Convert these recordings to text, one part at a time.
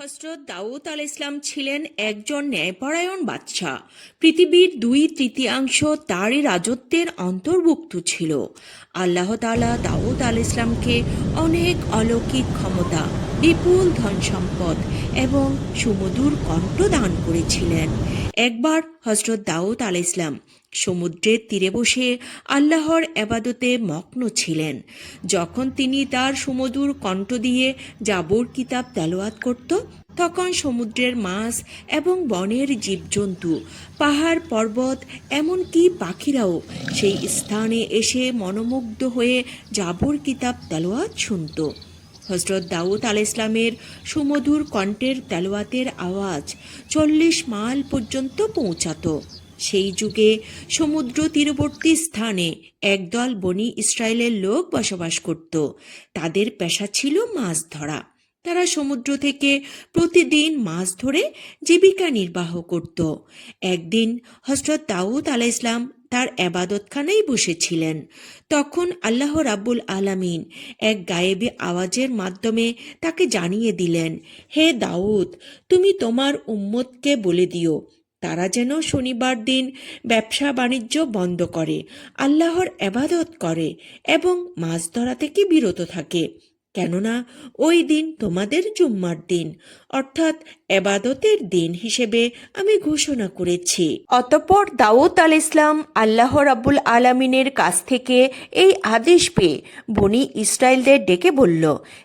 হজরত দাউদ আল ইসলাম ছিলেন একজন ন্যায়পরায়ণ বাদশাহ পৃথিবীর দুই তৃতীয়াংশ তারই রাজত্বের অন্তর্ভুক্ত ছিল। আল্লাহ তালা দাউদ আল ইসলামকে অনেক অলৌকিক ক্ষমতা, বিপুল ধন সম্পদ এবং সুমধুর কণ্ঠ দান করেছিলেন। একবার হজরত দাউদ আল ইসলাম সমুদ্রের তীরে বসে আল্লাহর এবাদতে মগ্ন ছিলেন। যখন তিনি তার সুমধুর কণ্ঠ দিয়ে জাবর কিতাব তেলোয়াত করত, তখন সমুদ্রের মাছ এবং বনের জীবজন্তু, পাহাড় পর্বত, এমনকি পাখিরাও সেই স্থানে এসে মনোমুগ্ধ হয়ে জাবর কিতাব তেলোয়াত শুনত। হজরত দাউদ আল ইসলামের সুমধুর কণ্ঠের তেলোয়াতের আওয়াজ চল্লিশ মাইল পর্যন্ত পৌঁছাত। সেই যুগে সমুদ্র তীরবর্তী স্থানে একদল বনি ইসরায়েলের লোক বসবাস করত। তাদের পেশা ছিল মাছ ধরা। তারা সমুদ্র থেকে প্রতিদিন মাছ ধরে জীবিকা নির্বাহ করত। একদিন হজরত দাউদ আলাহ ইসলাম তার এবাদতখানায় বসেছিলেন। তখন আল্লাহ রাব্বুল আলামিন এক গায়েবী আওয়াজের মাধ্যমে তাকে জানিয়ে দিলেন, হে দাউদ, তুমি তোমার উম্মতকে বলে দিও, তারা যেন শনিবার দিন ব্যবসা বাণিজ্য বন্ধ করে, আল্লাহর এবাদত করে এবং মাছ ধরা থেকে বিরত থাকে। কেননা ওই দিন তোমাদের জুম্মার দিন, অর্থাৎ এবাদতের দিন হিসেবে আমি ঘোষণা করেছি। অতঃপর দাউদ আল ইসলাম আল্লাহ রাব্বুল আলামিনের কাছ থেকে এই আদেশ পেয়ে বনি ইসরায়েলদের ডেকে বলল,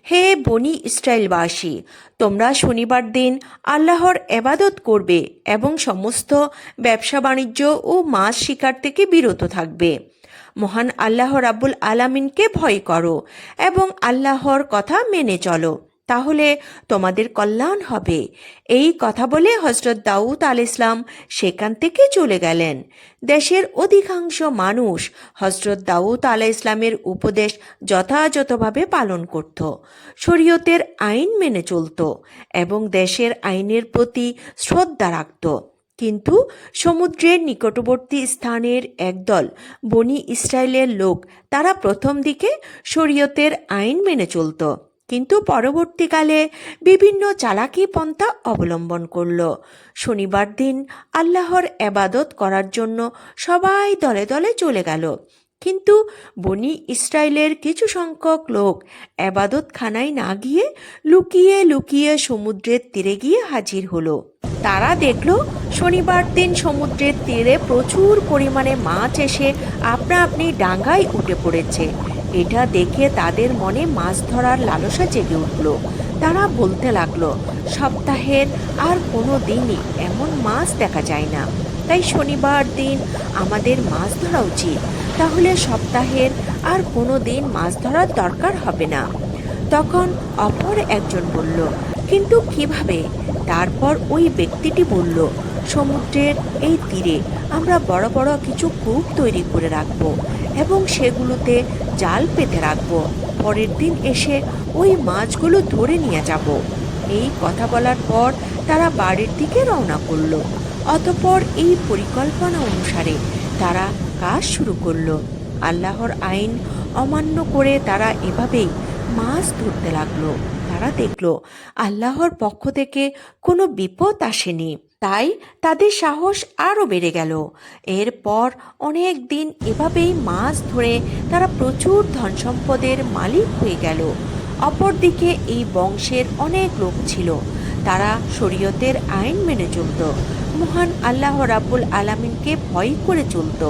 হে বনি ইসরায়েলবাসী তোমরা শনিবার দিন আল্লাহর এবাদত করবে এবং সমস্ত ব্যবসা বাণিজ্য ও মাছ শিকার থেকে বিরত থাকবে। মহান আল্লাহ রাব্বুল আলামিনকে ভয় করো এবং আল্লাহর কথা মেনে চলো। তাহলে তোমাদের কল্যাণ হবে। এই কথা বলে হজরত দাউদ আল ইসলাম সেখান থেকে চলে গেলেন। দেশের অধিকাংশ মানুষ হজরত দাউদ আল ইসলামের উপদেশ যথাযথভাবে পালন করত। শরীয়তের আইন মেনে চলত এবং দেশের আইনের প্রতি শ্রদ্ধা রাখত। কিন্তু সমুদ্রের নিকটবর্তী স্থানের একদল বনি ইসরায়েলের লোক, তারা প্রথম দিকে শরীয়তের আইন মেনে চলত, কিন্তু পরবর্তীকালে বিভিন্ন চালাকি পন্থা অবলম্বন করল। শনিবার দিন আল্লাহর এবাদত করার জন্য সবাই দলে দলে চলে গেল। কিন্তু বনি ইসরায়েলের কিছু সংখ্যক লোক এবাদতখানায় না গিয়ে লুকিয়ে লুকিয়ে সমুদ্রের তীরে গিয়ে হাজির হলো। তারা দেখল শনিবার দিন সমুদ্রের তীরে প্রচুর পরিমাণে মাছ এসে আপনা আপনি ডাঙ্গায় উঠে পড়েছে। এটা দেখে তাদের মনে মাছ ধরার লালসা জেগে উঠল। তারা বলতে লাগল, সপ্তাহের আর কোনো দিনই এমন মাছ দেখা যায় না। তাই শনিবার দিন আমাদের মাছ ধরা উচিত। তাহলে সপ্তাহের আর কোনো দিন মাছ ধরার দরকার হবে না। তখন অপর একজন বলল, কিন্তু কীভাবে? তারপর ওই ব্যক্তিটি বলল, সমুদ্রের এই তীরে আমরা বড় বড় কিছু কূপ তৈরি করে রাখব এবং সেগুলোতে জাল পেতে রাখব। পরের দিন এসে ওই মাছগুলো ধরে নিয়ে যাব। এই কথা বলার পর তারা বাড়ির দিকে রওনা করল। অতপর এই পরিকল্পনা অনুসারে তারা কাজ শুরু করল। আল্লাহর আইন অমান্য করে তারা এভাবেই মাছ ধরতে লাগল। তারা দেখল, আল্লাহর পক্ষ থেকে কোনো বিপদ আসেনি। তাই তাদের সাহস আরও বেড়ে গেল। এরপর অনেক দিন এভাবেই মাছ ধরে তারা প্রচুর ধন সম্পদের মালিক হয়ে গেল। অপরদিকে এই বংশের অনেক লোক ছিল। তারা শরীয়তের আইন মেনে চলত। মহান আল্লাহ রাব্বুল আলামিনকে ভয় করে চলত।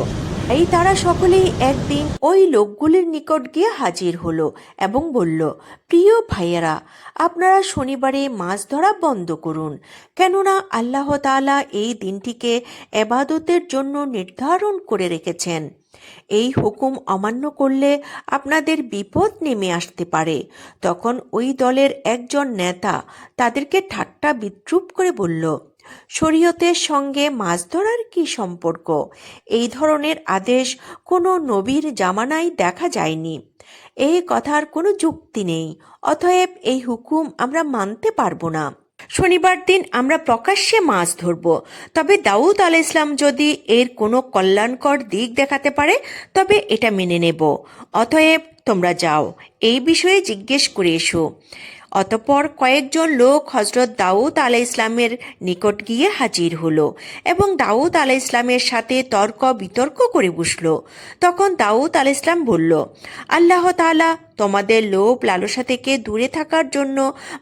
এই তারা সকলেই একদিন ওই লোকগুলির নিকট গিয়ে হাজির হলো এবং বলল, প্রিয় ভাইয়েরা, আপনারা শনিবারে মাছ ধরা বন্ধ করুন, কেননা আল্লাহ তাআলা এই দিনটিকে এবাদতের জন্য নির্ধারণ করে রেখেছেন। এই হুকুম অমান্য করলে আপনাদের বিপদ নেমে আসতে পারে। তখন ওই দলের একজন নেতা তাদেরকে ঠাট্টা বিদ্রুপ করে বলল শরীয়তের সঙ্গে মাছ ধরার কি সম্পর্ক? এই ধরনের আদেশ কোনো নবীর জামানায় দেখা যায়নি। এই কথার কোনো যুক্তি নেই, অতএব এই হুকুম আমরা মানতে পারব না। শনিবার দিন আমরা প্রকাশ্যে মাছ ধরব, তবে দাউদ আল ইসলাম যদি এর কোনো কল্যাণকর দিক দেখাতে পারে, তবে এটা মেনে নেব। অতএব তোমরা যাও, এই বিষয়ে জিজ্ঞেস করে এসো। অতপর কয়েকজন লোক হজরত দাউদ আলা ইসলামের নিকট গিয়ে হাজির হলো এবং দাউদ আলা ইসলামের সাথে তর্ক বিতর্ক করে বসল। তখন দাউদ আলা ইসলাম বলল, আল্লাহ তাআলা তোমাদের লোভ লালসা থেকে দূরে থাকার জন্য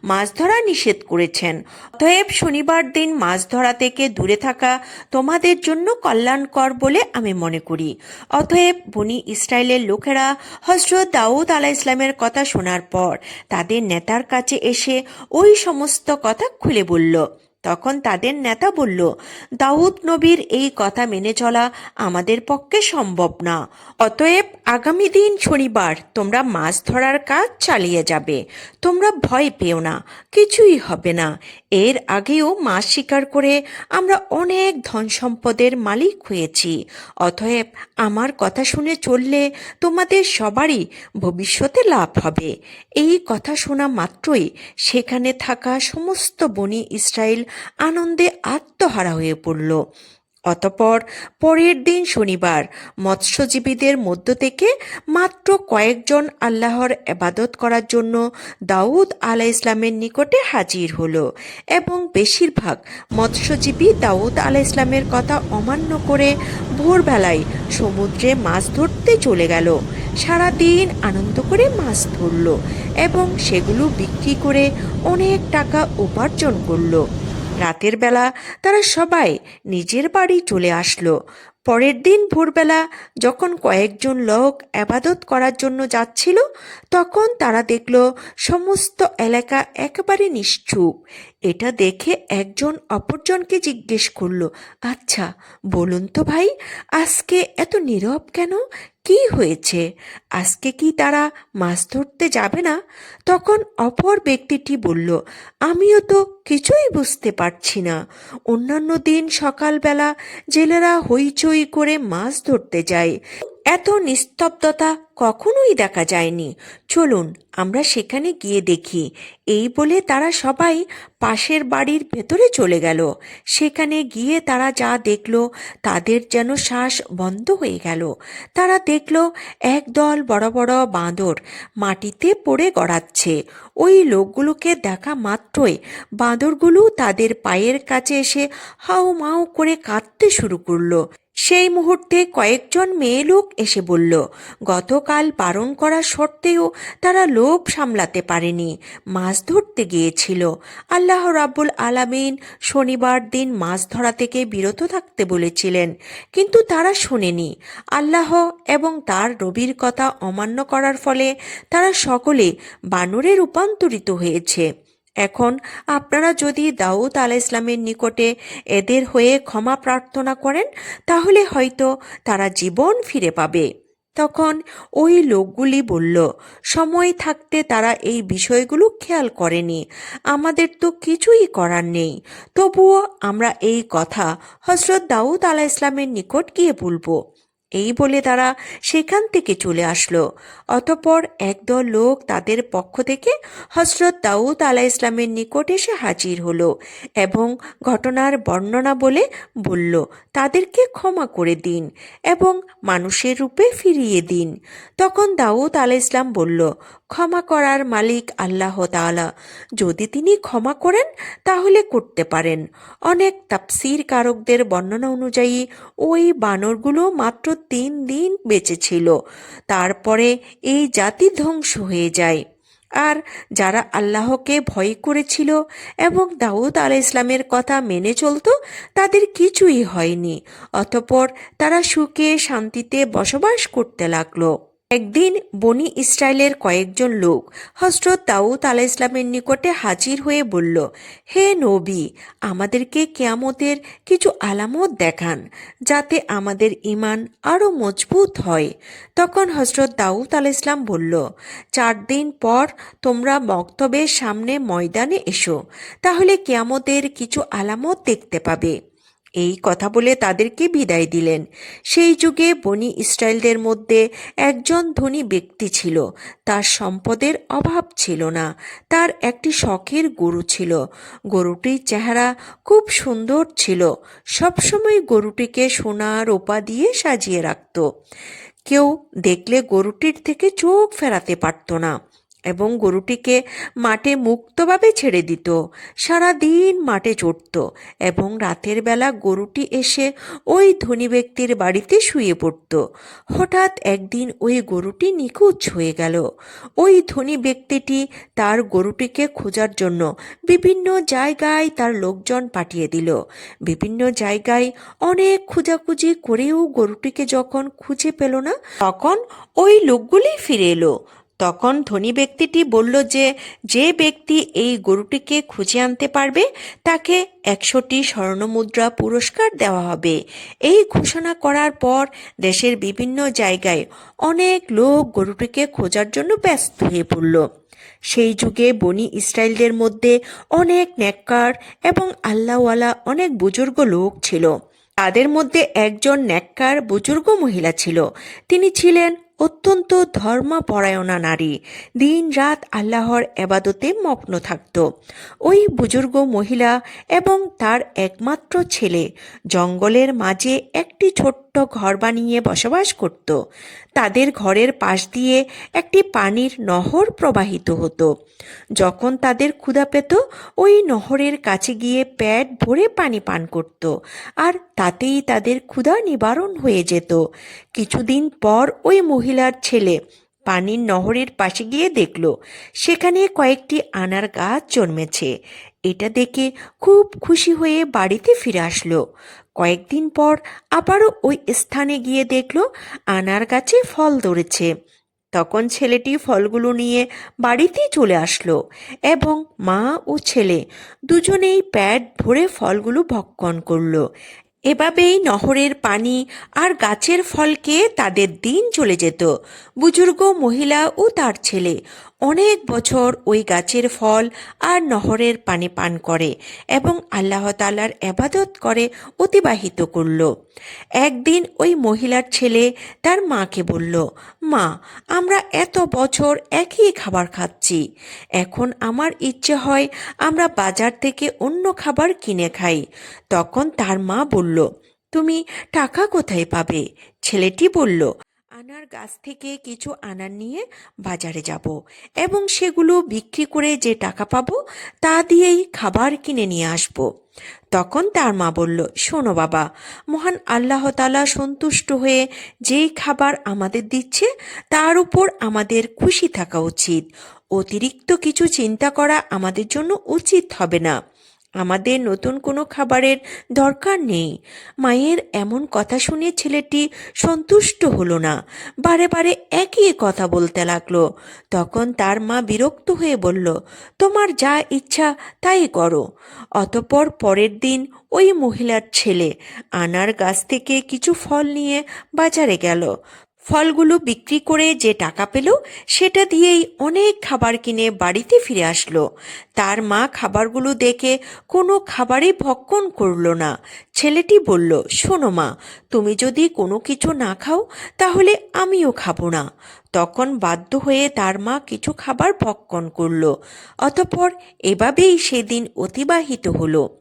মাছ ধরা নিষেধ করেছেন। অতএব শনিবার দিন মাছ ধরা থেকে দূরে থাকা তোমাদের জন্য কল্যাণকর বলে আমি মনে করি। অতএব বনি ইসরায়েলের লোকেরা হজরত দাউদ আলাহ ইসলামের কথা শোনার পর তাদের নেতার কাছে এসে ওই সমস্ত কথা খুলে বলল। তখন তাদের নেতা বলল, দাউদ নবীর এই কথা মেনে চলা আমাদের পক্ষে সম্ভব না। অতএব আগামী দিন শনিবার তোমরা মাছ ধরার কাজ চালিয়ে যাবে। তোমরা ভয় পেও না, কিছুই হবে না। এর আগেও মাছ শিকার করে আমরা অনেক ধন সম্পদের মালিক হয়েছি। অতএব আমার কথা শুনে চললে তোমাদের সবারই ভবিষ্যতে লাভ হবে। এই কথা শোনা মাত্রই সেখানে থাকা সমস্ত বনি ইসরায়েল আনন্দে আত্মহারা হয়ে পড়ল। অতপর পরের দিন শনিবার মৎস্যজীবীদের মধ্য থেকে মাত্র কয়েকজন আল্লাহর এবাদত করার জন্য দাউদ আলাহ ইসলামের নিকটে হাজির হলো এবং বেশিরভাগ মৎস্যজীবী দাউদ আলাহ ইসলামের কথা অমান্য করে ভোরবেলায় সমুদ্রে মাছ ধরতে চলে গেল। সারাদিন আনন্দ করে মাছ ধরলো এবং সেগুলো বিক্রি করে অনেক টাকা উপার্জন করল। রাতের বেলা তারা সবাই নিজের বাড়ি চলে আসলো। পরের দিন ভোরবেলা যখন কয়েকজন লোক আবাদত করার জন্য যাচ্ছিল, তখন তারা দেখল সমস্ত এলাকা একেবারে নিশ্চুপ। এটা দেখে একজন অপরজনকে জিজ্ঞেস করল আচ্ছা বলুন তো ভাই, আজকে এত নীরব কেন? কি হয়েছে? আজকে কি তারা মাছ ধরতে যাবে না? তখন অপর ব্যক্তিটি বলল, আমিও তো কিছুই বুঝতে পারছি না। অন্যান্য দিন সকালবেলা জেলেরা হইচই করে মাছ ধরতে যায়। এত নিস্তব্ধতা কখনোই দেখা যায়নি। চলুন, আমরা সেখানে গিয়ে দেখি। এই বলে তারা সবাই পাশের বাড়ির ভেতরে চলে গেল। সেখানে গিয়ে তারা যা দেখল, তাদের যেন শ্বাস বন্ধ হয়ে গেল। তারা দেখল একদল বড় বড় বাঁদর মাটিতে পড়ে গড়াচ্ছে। ওই লোকগুলোকে দেখা মাত্রই বাঁদরগুলো তাদের পায়ের কাছে এসে হাউ মাউ করে কাঁদতে শুরু করল। সেই মুহূর্তে কয়েকজন মেয়ে লোক এসে বলল, গতকাল বারণ করা সত্ত্বেও তারা লোভ সামলাতে পারেনি। মাছ ধরতে গিয়েছিল। আল্লাহ রাব্বুল আলামিন শনিবার দিন মাছ ধরা থেকে বিরত থাকতে বলেছিলেন, কিন্তু তারা শোনেনি। আল্লাহ এবং তার রবির কথা অমান্য করার ফলে তারা সকলে বানরে রূপান্তরিত হয়েছে। এখন আপনারা যদি দাউদ আলাহ ইসলামের নিকটে এদের হয়ে ক্ষমা প্রার্থনা করেন, তাহলে হয়তো তারা জীবন ফিরে পাবে। তখন ওই লোকগুলি বলল, সময় থাকতে তারা এই বিষয়গুলো খেয়াল করেনি। আমাদের তো কিছুই করার নেই। তবুও আমরা এই কথা হজরত দাউদ আলাহ ইসলামের নিকট গিয়ে বলব। এই বলে তারা সেখান থেকে চলে আসলো। অতপর একদল লোক তাদের পক্ষ থেকে হজরত দাউদ আলাহ ইসলামের নিকট এসে হাজির হলো এবং ঘটনার বর্ণনা বলে বলল, তাদেরকে ক্ষমা করে দিন এবং মানুষের রূপে ফিরিয়ে দিন। তখন দাউদ আলাহ ইসলাম বলল ক্ষমা করার মালিক আল্লাহ তাআলা। যদি তিনি ক্ষমা করেন, তাহলে করতে পারেন। অনেক তাপসির কারকদের বর্ণনা অনুযায়ী, ওই বানরগুলো মাত্র তিন দিন বেঁচে ছিল। তারপরে এই জাতি ধ্বংস হয়ে যায়। আর যারা আল্লাহকে ভয় করেছিল এবং দাউদ আলাহ ইসলামের কথা মেনে চলতো, তাদের কিছুই হয়নি। অতপর তারা সুখে শান্তিতে বসবাস করতে লাগল। একদিন বনি ইসরায়েলের কয়েকজন লোক হজরত দাউদ আলাহ ইসলামের নিকটে হাজির হয়ে বলল, হে নবী, আমাদেরকে কেয়ামতের কিছু আলামত দেখান, যাতে আমাদের ইমান আরও মজবুত হয়। তখন হজরত দাউদ আলাহ ইসলাম বলল, চার দিন পর তোমরা মক্তবের সামনে ময়দানে এসো, তাহলে কেয়ামতের কিছু আলামত দেখতে পাবে। এই কথা বলে তাদেরকে বিদায় দিলেন। সেই যুগে বনি ইসরায়েলদের মধ্যে একজন ধনী ব্যক্তি ছিল। তার সম্পদের অভাব ছিল না। তার একটি শখের গরু ছিল। গরুটির চেহারা খুব সুন্দর ছিল। সবসময় গরুটিকে সোনা, রোপা দিয়ে সাজিয়ে রাখত। কেউ দেখলে গরুটির থেকে চোখ ফেরাতে পারত না। এবং গরুটিকে মাঠে মুক্তভাবে ছেড়ে দিত। সারা দিন মাঠে চড়ত এবং রাতের বেলা গরুটি এসে ওই ধনী ব্যক্তির বাড়িতে শুয়ে পড়ত। হঠাৎ একদিন ওই গরুটি নিখোঁজ হয়ে গেল। ওই ধনী ব্যক্তিটি তার গরুটিকে খোঁজার জন্য বিভিন্ন জায়গায় তার লোকজন পাঠিয়ে দিল। বিভিন্ন জায়গায় অনেক খোঁজাখুঁজি করেও গরুটিকে যখন খুঁজে পেল না, তখন ওই লোকগুলি ফিরে এলো। তখন ধনী ব্যক্তিটি বলল যে যে ব্যক্তি এই গরুটিকে খুঁজে আনতে পারবে, তাকে একশোটি স্বর্ণমুদ্রা পুরস্কার দেওয়া হবে। এই ঘোষণা করার পর দেশের বিভিন্ন জায়গায় অনেক লোক গরুটিকে খোঁজার জন্য ব্যস্ত হয়ে পড়ল। সেই যুগে বনি ইসরায়েলদের মধ্যে অনেক নেককার এবং আল্লাহওয়ালা অনেক বুজুর্গ লোক ছিল। তাদের মধ্যে একজন নেককার বুজুর্গ মহিলা ছিল। তিনি ছিলেন অত্যন্ত ধর্মাপরায়ণা নারী। দিন রাত আল্লাহর এবাদতে মগ্ন থাকত। ওই বুজুর্গ মহিলা এবং তার একমাত্র ছেলে জঙ্গলের মাঝে একটি ছোট্ট ঘর বানিয়ে বসবাস করত। তাদের ঘরের পাশ দিয়ে একটি পানির নহর প্রবাহিত হতো। যখন তাদের ক্ষুধা পেত, ওই নহরের কাছে গিয়ে পেট ভরে পানি পান করত আর তাতেই তাদের ক্ষুধা নিবারণ হয়ে যেত। কিছুদিন পর ওই মহিলার ছেলে পানির নহরের পাশে গিয়ে দেখল, সেখানে কয়েকটি আনার গাছ জন্মেছে। এটা দেখে খুব খুশি হয়ে বাড়িতে ফিরে আসলো। কয়েকদিন পর আবারও ওই স্থানে গিয়ে দেখল আনার গাছে ফল ধরেছে। তখন ছেলেটি ফলগুলো নিয়ে বাড়িতে চলে আসলো এবং মা ও ছেলে দুজনেই প্যাট ভরে ফলগুলো ভক্ষণ করল। এভাবেই নহরের পানি আর গাছের ফলকে তাদের দিন চলে যেত। বুজুর্গ, মহিলা ও তার ছেলে অনেক বছর ওই গাছের ফল আর নহরের পানি পান করে এবং আল্লাহ তালার এবাদত করে অতিবাহিত করল। একদিন ওই মহিলার ছেলে তার মাকে বলল, মা, আমরা এত বছর একই খাবার খাচ্ছি। এখন আমার ইচ্ছে হয় আমরা বাজার থেকে অন্য খাবার কিনে খাই। তখন তার মা বলল, তুমি টাকা কোথায় পাবে? ছেলেটি বলল আনার গাছ থেকে কিছু আনার নিয়ে বাজারে যাব এবং সেগুলো বিক্রি করে যে টাকা পাবো তা দিয়েই খাবার কিনে নিয়ে আসব। তখন তার মা বলল, শোনো বাবা, মহান আল্লাহ তালা সন্তুষ্ট হয়ে যেই খাবার আমাদের দিচ্ছে তার উপর আমাদের খুশি থাকা উচিত। অতিরিক্ত কিছু চিন্তা করা আমাদের জন্য উচিত হবে না। আমাদের নতুন কোনো খাবারের দরকার নেই। মায়ের এমন কথা শুনে ছেলেটি সন্তুষ্ট হলো না। বারে বারে একই কথা বলতে লাগল। তখন তার মা বিরক্ত হয়ে বলল, তোমার যা ইচ্ছা তাই করো। অতপর পরের দিন ওই মহিলার ছেলে আনার গাছ থেকে কিছু ফল নিয়ে বাজারে গেল। ফলগুলো বিক্রি করে যে টাকা পেল, সেটা দিয়েই অনেক খাবার কিনে বাড়িতে ফিরে আসলো। তার মা খাবারগুলো দেখে কোনো খাবারই ভক্ষণ করল না। ছেলেটি বলল, শোনো মা, তুমি যদি কোনো কিছু না খাও, তাহলে আমিও খাব না। তখন বাধ্য হয়ে তার মা কিছু খাবার ভক্ষণ করল। অতপর এভাবেই সেদিন অতিবাহিত হলো।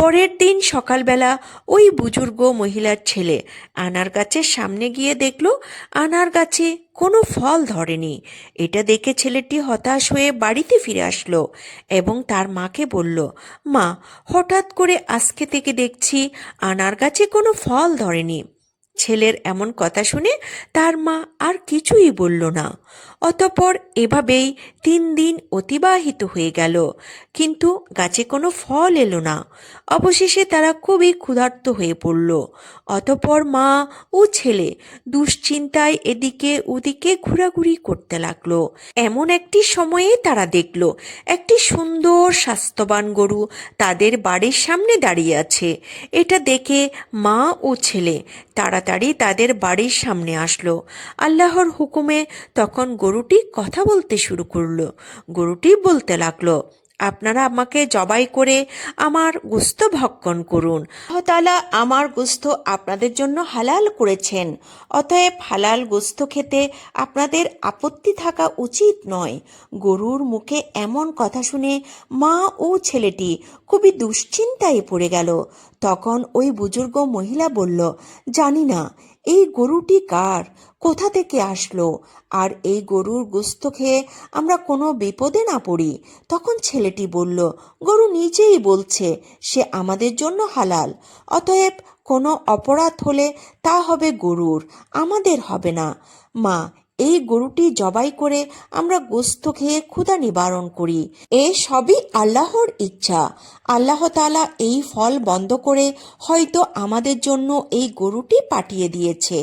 পরের দিন সকালবেলা ওই বুজুর্গ মহিলার ছেলে আনার গাছের সামনে গিয়ে দেখল আনার গাছে কোনো ফল ধরেনি। এটা দেখে ছেলেটি হতাশ হয়ে বাড়িতে ফিরে আসলো এবং তার মাকে বলল, মা, হঠাৎ করে আজকে থেকে দেখছি আনার গাছে কোনো ফল ধরেনি। ছেলের এমন কথা শুনে তার মা আর কিছুই বলল না। অতপর এভাবেই তিন দিন অতিবাহিত হয়ে গেল। কিন্তু গাছে কোনো ফল এলো না। অবশেষে তারা খুবই ক্ষুধার্ত হয়ে পড়ল। অতপর মা ও ছেলে দুশ্চিন্তায় এদিকে ওদিকে ঘোরাঘুরি করতে লাগল। এমন একটি সময়ে তারা দেখল, একটি সুন্দর স্বাস্থ্যবান গরু তাদের বাড়ির সামনে দাঁড়িয়ে আছে। এটা দেখে মা ও ছেলে তাড়াতাড়ি তাদের বাড়ির সামনে আসলো। আল্লাহর হুকুমে তখন গরুটি কথা বলতে শুরু করল। গরুটি বলতে লাগল, আপনারা আমাকে জবাই করে আমার গুস্ত ভক্ষণ করুন। তালা আমার গুস্ত আপনাদের জন্য হালাল করেছেন। অতএব হালাল গুস্ত খেতে আপনাদের আপত্তি থাকা উচিত নয়। গরুর মুখে এমন কথা শুনে মা ও ছেলেটি খুবই দুশ্চিন্তায় পড়ে গেল। তখন ওই বুজুর্গ মহিলা বলল, জানি না এই গরুটি কার? কোথা থেকে আসলো? আর এই গরুর গুস্ত খেয়ে আমরা কোনো বিপদে না পড়ি। তখন ছেলেটি বলল, গরু নিজেই বলছে, সে আমাদের জন্য হালাল। অতএব কোনো অপরাধ হলে তা হবে গরুর, আমাদের হবে না। মা এই গরুটি জবাই করে আমরা গোস্ত খেয়ে ক্ষুধা নিবারণ করি। এ সবই আল্লাহর ইচ্ছা। আল্লাহ তাআলা এই ফল বন্ধ করে হয়তো আমাদের জন্য এই গরুটি পাঠিয়ে দিয়েছে।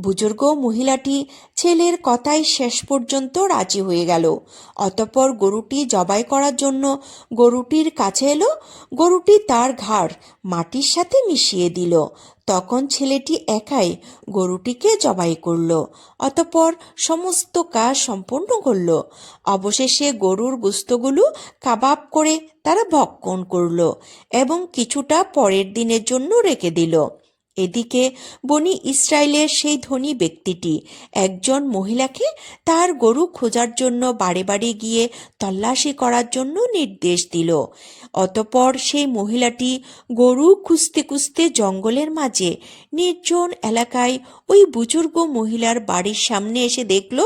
বুজুর্গ মহিলাটি ছেলের কথায় শেষ পর্যন্ত রাজি হয়ে গেল। অতপর গরুটি জবাই করার জন্য গরুটির কাছে এলো। গরুটি তার ঘাড় মাটির সাথে মিশিয়ে দিল। তখন ছেলেটি একাই গরুটিকে জবাই করল, অতঃপর সমস্ত কাজ সম্পূর্ণ করল। অবশেষে গরুর গুস্তগুলো কাবাব করে তারা ভক্ষণ করল এবং কিছুটা পরের দিনের জন্য রেখে দিল। এদিকে বনি ইসরায়েলের সেই ধনী ব্যক্তিটি একজন মহিলাকে তার গরু খোঁজার জন্য বাড়ি বাড়ি গিয়ে তল্লাশি করার জন্য নির্দেশ দিল। অতপর সেই মহিলাটি গরু খুঁজতে খুঁজতে জঙ্গলের মাঝে নির্জন এলাকায় ওই বুজুর্গ মহিলার বাড়ির সামনে এসে দেখল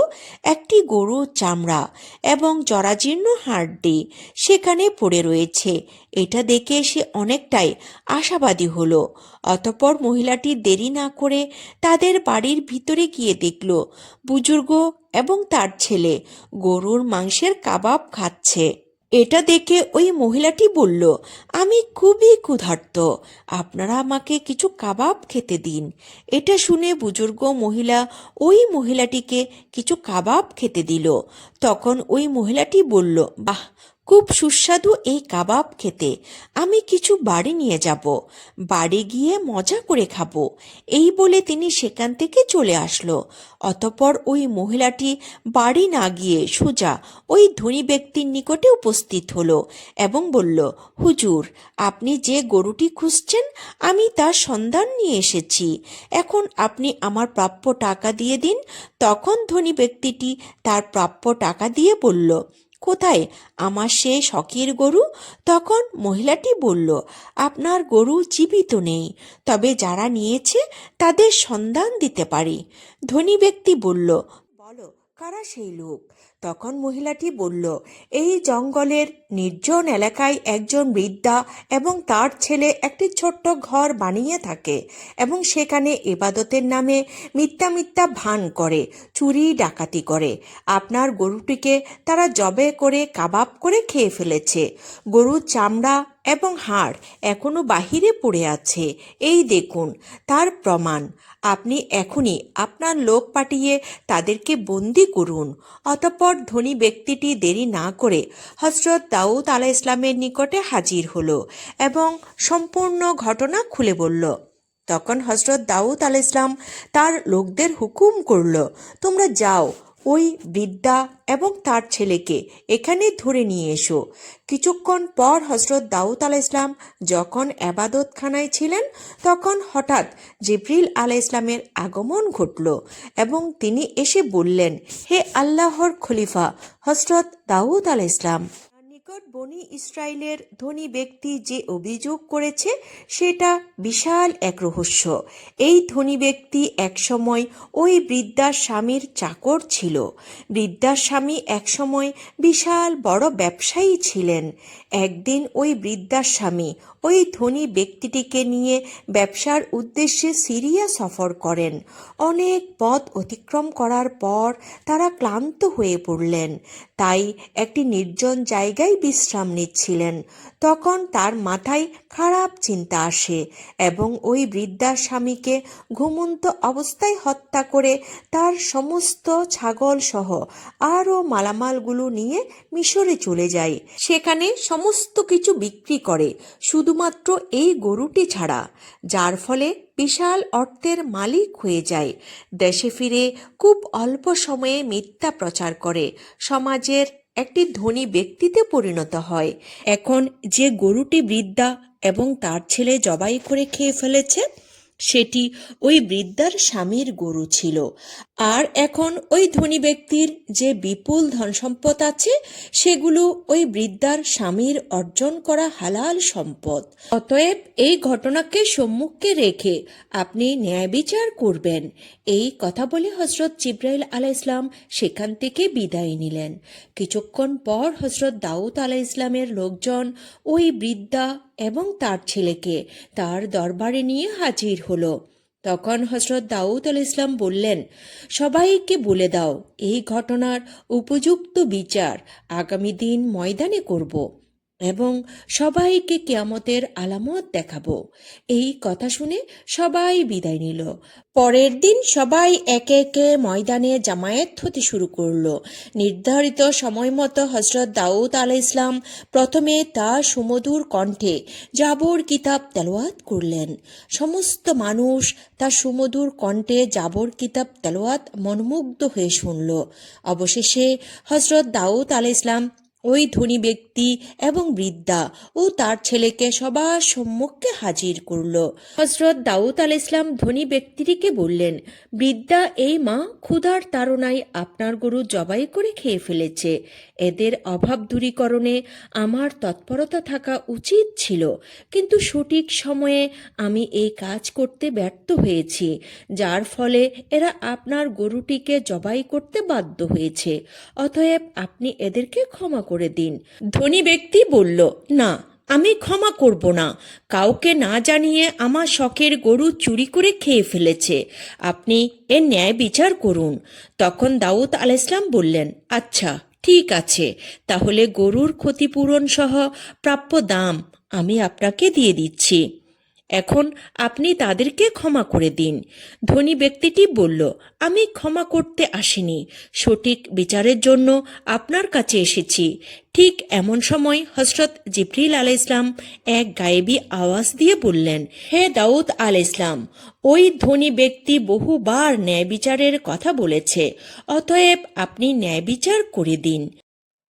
একটি গরু চামড়া এবং জরাজীর্ণ হাড্ডি সেখানে পড়ে রয়েছে। এটা দেখে সে অনেকটাই আশাবাদী হলো। অতপর মহিলাটি দেরি না করে তাদের বাড়ির ভিতরে গিয়ে দেখল বুজুর্গ এবং তার ছেলে গরুর মাংসের কাবাব খাচ্ছে। এটা দেখে ওই মহিলাটি বলল, আমি খুবই ক্ষুধার্ত। আপনারা আমাকে কিছু কাবাব খেতে দিন। এটা শুনে বুজুর্গ মহিলা ওই মহিলাটিকে কিছু কাবাব খেতে দিল। তখন ওই মহিলাটি বলল, বাহ খুব সুস্বাদু এই কাবাব খেতে। আমি কিছু বাড়ি নিয়ে যাব। বাড়ি গিয়ে মজা করে খাব। এই বলে তিনি সেখান থেকে চলে আসলো। অতপর ওই মহিলাটি বাড়ি না গিয়ে সোজা ওই ধনী ব্যক্তির নিকটে উপস্থিত হলো এবং বলল, হুজুর, আপনি যে গরুটি খুঁজছেন, আমি তার সন্ধান নিয়ে এসেছি। এখন আপনি আমার প্রাপ্য টাকা দিয়ে দিন। তখন ধনী ব্যক্তিটি তার প্রাপ্য টাকা দিয়ে বলল কোথায়? আমার সে শখের গরু? তখন মহিলাটি বলল, আপনার গরু জীবিত নেই। তবে যারা নিয়েছে, তাদের সন্ধান দিতে পারি। ধনী ব্যক্তি বলল, বলো, কারা সেই লোক? তখন মহিলাটি বলল, এই জঙ্গলের নির্জন এলাকায় একজন বৃদ্ধা এবং তার ছেলে একটি ছোট্ট ঘর বানিয়ে থাকে এবং সেখানে এবাদতের নামে মিথ্যা মিথ্যা ভান করে, চুরি, ডাকাতি করে। আপনার গরুটিকে তারা জবে করে, কাবাব করে খেয়ে ফেলেছে। গরুর চামড়া এবং হাড় এখনও বাহিরে পড়ে আছে। এই দেখুন, তার প্রমাণ। আপনি এখনই আপনার লোক পাঠিয়ে তাদেরকে বন্দি করুন। অতঃপর ধনী ব্যক্তিটি দেরি না করে হজরত দাউদ আলাহ ইসলামের নিকটে হাজির হল এবং সম্পূর্ণ ঘটনা খুলে বলল। তখন হজরত দাউদ আলাহ ইসলাম তার লোকদের হুকুম করল, তোমরা যাও ওই বৃদ্ধা এবং তার ছেলেকে এখানে ধরে নিয়ে এসো। কিছুক্ষণ পর হজরত দাউদ আলাহ ইসলাম যখন আবাদতখানায় ছিলেন, তখন হঠাৎ জিব্রিল আলাহ ইসলামের আগমন ঘটল এবং তিনি এসে বললেন, হে আল্লাহর খলিফা হজরত দাউদ আলাহ ইসলাম নিকট বনি ইসরায়েলের ধনী ব্যক্তি যে অভিযোগ করেছে, সেটা বিশাল এক রহস্য। এই ধনী ব্যক্তি একসময় ওই বৃদ্ধার স্বামীর চাকর ছিল। বৃদ্ধার স্বামী একসময় বিশাল বড় ব্যবসায়ী ছিলেন। একদিন ওই বৃদ্ধার স্বামী ওই ধনী ব্যক্তিটিকে নিয়ে ব্যবসার উদ্দেশ্যে সিরিয়া সফর করেন। অনেক পথ অতিক্রম করার পর তারা ক্লান্ত হয়ে পড়লেন। তাই একটি নির্জন জায়গায় বিশ্রাম নিচ্ছিলেন। তখন তার মাথায় খারাপ চিন্তা আসে এবং ওই বৃদ্ধার স্বামীকে ঘুমন্ত অবস্থায় হত্যা করে তার সমস্ত ছাগল সহ আরও মালামালগুলো নিয়ে মিশরে চলে যায়। সেখানে সমস্ত কিছু বিক্রি করে। শুধুমাত্র এই গরুটি ছাড়া, যার ফলে বিশাল অর্থের মালিক হয়ে যায়। দেশে ফিরে খুব অল্প সময়ে মিথ্যা প্রচার করে, সমাজের একটি ধনী ব্যক্তিতে পরিণত হয়। এখন যে গরুটি বৃদ্ধা এবং তার ছেলে জবাই করে খেয়ে ফেলেছে সেটি ওই বৃদ্ধার স্বামীর গরু ছিল। আর এখন ওই ধনী ব্যক্তির যে বিপুল ধন সম্পদ আছে, সেগুলো ওই বৃদ্ধার স্বামীর অর্জন করা হালাল সম্পদ। অতএব এই ঘটনাকে সম্মুখে রেখে আপনি ন্যায় বিচার করবেন। এই কথা বলে হজরত জিব্রাইল আলাহ ইসলাম সেখান থেকে বিদায় নিলেন। কিছুক্ষণ পর হজরত দাউদ আলাহ ইসলামের লোকজন ওই বৃদ্ধা এবং তার ছেলেকে তার দরবারে নিয়ে হাজির হলো। তখন হজরত দাউদ আল ইসলাম বললেন, সবাইকে বলে দাও, এই ঘটনার উপযুক্ত বিচার আগামী দিন ময়দানে করব। এবং সবাইকে কেয়ামতের আলামত দেখাবো। এই কথা শুনে সবাই বিদায় নিল। পরের দিন সবাই একে একে ময়দানে জামায়াত হতে শুরু করল। নির্ধারিত সময় মতো হজরত দাউদ আলাহ ইসলাম প্রথমে তার সুমধুর কণ্ঠে জাবর কিতাব তেলোয়াত করলেন। সমস্ত মানুষ তার সুমধুর কণ্ঠে জাবর কিতাব তেলোয়াত মনমুগ্ধ হয়ে শুনল। অবশেষে হজরত দাউদ আলাহ ইসলাম ওই ধনী ব্যক্তি এবং বৃদ্ধা ও তার ছেলেকে সবার সম্মুখে হাজির করল। হজরত দাউদ আল ইসলাম ধনী ব্যক্তিটিকে বললেন, বৃদ্ধা, এই মা ক্ষুধার তাড়নায় আপনার গরু জবাই করে খেয়ে ফেলেছে। এদের অভাব দূরীকরণে আমার তৎপরতা থাকা উচিত ছিল, কিন্তু সঠিক সময়ে আমি এই কাজ করতে ব্যর্থ হয়েছি, যার ফলে এরা আপনার গরুটিকে জবাই করতে বাধ্য হয়েছে। অতএব আপনি এদেরকে ক্ষমা করে দিন। ধনী ব্যক্তি বলল, না, আমি ক্ষমা করব না। কাউকে না জানিয়ে আমার শখের গরু চুরি করে খেয়ে ফেলেছে। আপনি এর ন্যায় বিচার করুন। তখন দাউদ আল ইসলাম বললেন আচ্ছা ঠিক আছে। তাহলে গরুর ক্ষতিপূরণ সহ প্রাপ্য দাম আমি আপনাকে দিয়ে দিচ্ছি। এখন আপনি তাদেরকে ক্ষমা করে দিন। ধনী ব্যক্তিটি বলল, আমি ক্ষমা করতে আসিনি। সঠিক বিচারের জন্য আপনার কাছে এসেছি। ঠিক এমন সময় হজরত জিবরিল আল ইসলাম এক গায়েবী আওয়াজ দিয়ে বললেন, হে দাউদ আল ইসলাম ওই ধনী ব্যক্তি বহুবার ন্যায় বিচারের কথা বলেছে, অতএব আপনি ন্যায় বিচার করে দিন।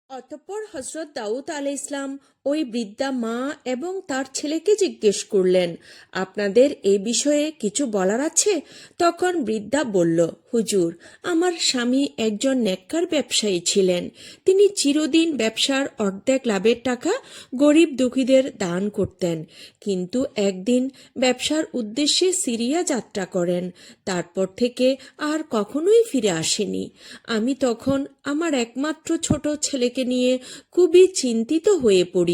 অতঃপর হজরত দাউদ আল ইসলাম ওই বৃদ্ধা মা এবং তার ছেলেকে জিজ্ঞেস করলেন, আপনাদের এ বিষয়ে কিছু বলার আছে? তখন বৃদ্ধা বলল, হুজুর, আমার স্বামী একজন নেককার ব্যবসায়ী ছিলেন। তিনি চিরদিন ব্যবসার অর্ধেক লাভের টাকা গরিব দুঃখীদের দান করতেন। কিন্তু একদিন ব্যবসার উদ্দেশ্যে সিরিয়া যাত্রা করেন। তারপর থেকে আর কখনোই ফিরে আসেনি। আমি তখন আমার একমাত্র ছোট ছেলেকে নিয়ে খুবই চিন্তিত হয়ে পড়ি।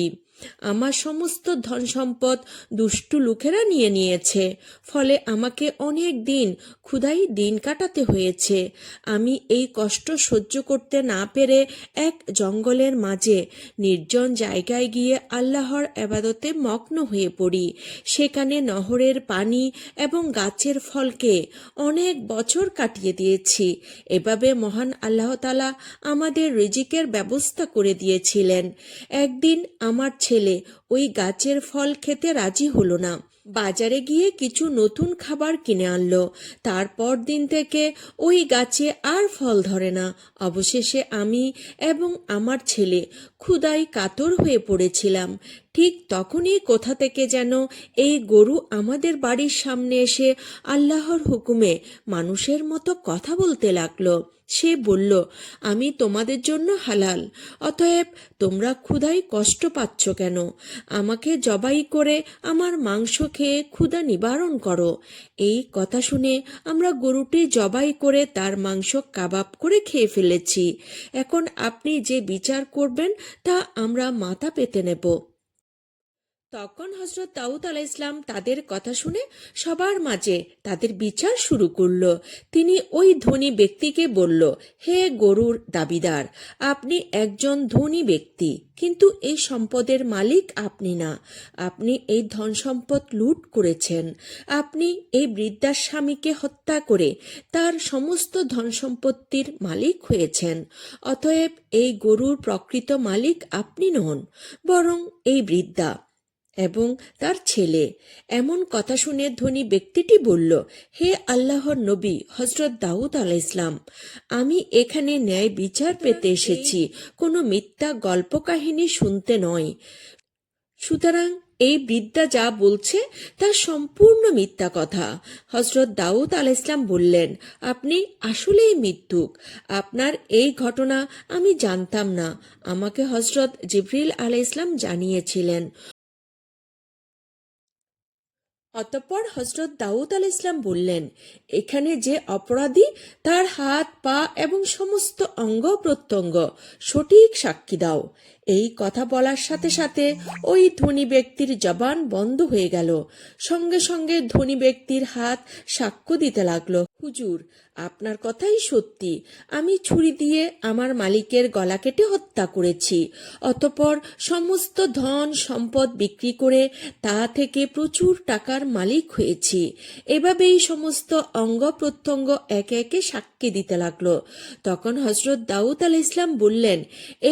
আমার সমস্ত ধন সম্পদ দুষ্টু লোকেরা নিয়ে নিয়েছে, ফলে আমাকে অনেক দিন ক্ষুধাই দিন কাটাতে হয়েছে। আমি এই কষ্ট সহ্য করতে না পেরে এক জঙ্গলের মাঝে নির্জন জায়গায় গিয়ে আল্লাহর আবাদতে মগ্ন হয়ে পড়ি। সেখানে নহরের পানি এবং গাছের ফলকে অনেক বছর কাটিয়ে দিয়েছি। এভাবে মহান আল্লাহতালা আমাদের রিজিকের ব্যবস্থা করে দিয়েছিলেন। একদিন আমার ছেলে, ওই গাছের ফল খেতে রাজি হলো না। বাজারে গিয়ে কিছু নতুন খাবার কিনে আনলো। তারপর দিন থেকে ওই গাছে আর ফল ধরে না। অবশেষে আমি এবং আমার ছেলে ক্ষুদাই কাতর হয়ে পড়েছিলাম। ঠিক তখনই কোথা থেকে যেন এই গরু আমাদের বাড়ির সামনে এসে আল্লাহর হুকুমে মানুষের মতো কথা বলতে লাগল। সে বলল, আমি তোমাদের জন্য হালাল। অতএব তোমরা ক্ষুধায় কষ্ট পাচ্ছ কেন? আমাকে জবাই করে আমার মাংস খেয়ে ক্ষুধা নিবারণ করো। এই কথা শুনে আমরা গরুটি জবাই করে তার মাংস কাবাব করে খেয়ে ফেলেছি। এখন আপনি যে বিচার করবেন, তা আমরা মাথা পেতে নেব। তখন হজরত দাউদ আলাহ ইসলাম তাদের কথা শুনে সবার মাঝে তাদের বিচার শুরু করল। তিনি ওই ধনী ব্যক্তিকে বলল, হে গরুর দাবিদার, আপনি একজন ধনী ব্যক্তি, কিন্তু এই সম্পদের মালিক আপনি না। আপনি এই ধন সম্পদ লুট করেছেন। আপনি এই বৃদ্ধার স্বামীকে হত্যা করে তার সমস্ত ধন সম্পত্তির মালিক হয়েছেন। অতএব এই গরুর প্রকৃত মালিক আপনি নন, বরং এই বৃদ্ধা। এবং তার ছেলে। এমন কথা শুনে ধনী ব্যক্তিটি বলল, হে আল্লাহর নবী হজরত দাউদ আলাহ ইসলাম আমি এখানে ন্যায় বিচার পেতে এসেছি। কোনো মিথ্যা গল্প কাহিনী শুনতে নয়। সুতরাং এই বিদ্যা যা বলছে, তা সম্পূর্ণ মিথ্যা কথা। হজরত দাউদ আল ইসলাম বললেন, আপনি আসলেই মৃত্যুক আপনার এই ঘটনা আমি জানতাম না। আমাকে হজরত জিবরিল আল ইসলাম জানিয়েছিলেন। অতঃপর হজরত দাউদ আল ইসলাম বললেন, এখানে যে অপরাধী, তার হাত, পা এবং সমস্ত অঙ্গ প্রত্যঙ্গ সঠিক সাক্ষী দাও। এই কথা বলার সাথে সাথে ওই ধনী ব্যক্তির জবান বন্ধ হয়ে গেল। সঙ্গে সঙ্গে ধনী ব্যক্তির হাত সাক্ষ্য দিতে লাগল, হুজুর, আপনার কথাই সত্যি। আমি ছুরি দিয়ে আমার মালিকের গলা কেটে হত্যা করেছি। অতপর সমস্ত ধন সম্পদ বিক্রি করে তা থেকে প্রচুর টাকার মালিক হয়েছি। এভাবেই সমস্ত অঙ্গ প্রত্যঙ্গ একে একে সাক্ষী দিতে লাগল। তখন হজরত দাউদ আল ইসলাম বললেন,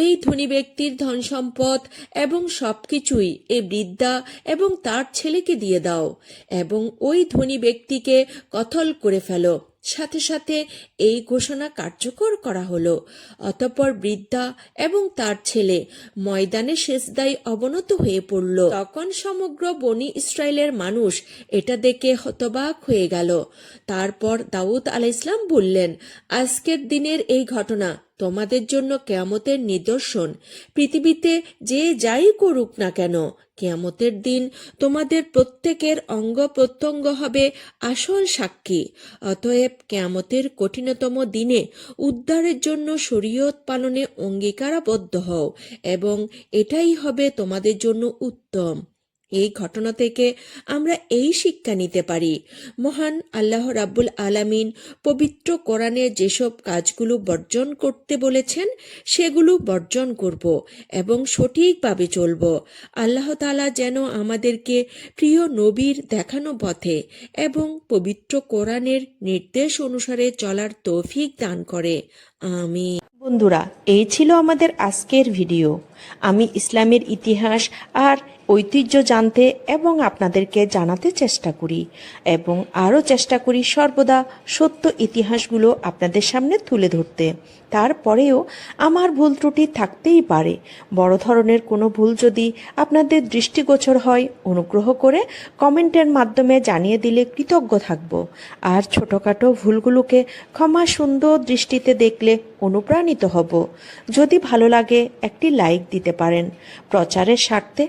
এই ধনী ব্যক্তির ধন সম্পদ এবং সবকিছুই এ বৃদ্ধা এবং তার ছেলেকে দিয়ে দাও এবং ওই ধনী ব্যক্তিকে কথল করে ফেলো। সাথে সাথে এই ঘোষণা কার্যকর করা হলো। অতঃপর বৃদ্ধা এবং তার ছেলে ময়দানে শেষদায় অবনত হয়ে পড়ল। তখন সমগ্র বনি ইসরায়েলের মানুষ এটা দেখে হতবাক হয়ে গেল। তারপর দাউদ আল ইসলাম বললেন, আজকের দিনের এই ঘটনা তোমাদের জন্য কেয়ামতের নিদর্শন। পৃথিবীতে যে যাই করুক না কেন, কেয়ামতের দিন তোমাদের প্রত্যেকের অঙ্গ প্রত্যঙ্গ হবে আসল সাক্ষী। অতএব কেয়ামতের কঠিনতম দিনে উদ্ধারের জন্য শরীয়ত পালনে অঙ্গীকারাবদ্ধ হও এবং এটাই হবে তোমাদের জন্য উত্তম। এই ঘটনা থেকে আমরা এই শিক্ষা নিতে পারি। মহান আল্লাহ রাব্বুল আলামিন পবিত্র কোরআনে যেসব কাজগুলো বর্জন করতে বলেছেন, সেগুলো বর্জন করব এবং সঠিকভাবে চলব। আল্লাহ তালা যেন আমাদেরকে প্রিয় নবীর দেখানো পথে এবং পবিত্র কোরআনের নির্দেশ অনুসারে চলার তৌফিক দান করে। আমি বন্ধুরা, এই ছিল আমাদের আজকের ভিডিও। আমি ইসলামের ইতিহাস আর ঐতিহ্য জানতে এবং আপনাদেরকে জানাতে চেষ্টা করি এবং আরও চেষ্টা করি সর্বদা সত্য ইতিহাসগুলো আপনাদের সামনে তুলে ধরতে। তারপরেও আমার ভুল ত্রুটি থাকতেই পারে। বড় ধরনের কোনো ভুল যদি আপনাদের দৃষ্টিগোচর হয়, অনুগ্রহ করে কমেন্টের মাধ্যমে জানিয়ে দিলে কৃতজ্ঞ থাকব। আর ছোটোখাটো ভুলগুলোকে ক্ষমা সুন্দর দৃষ্টিতে দেখলে অনুপ্রাণিত হব। যদি ভালো লাগে, একটি লাইক দিতে পারেন। প্রচারের স্বার্থে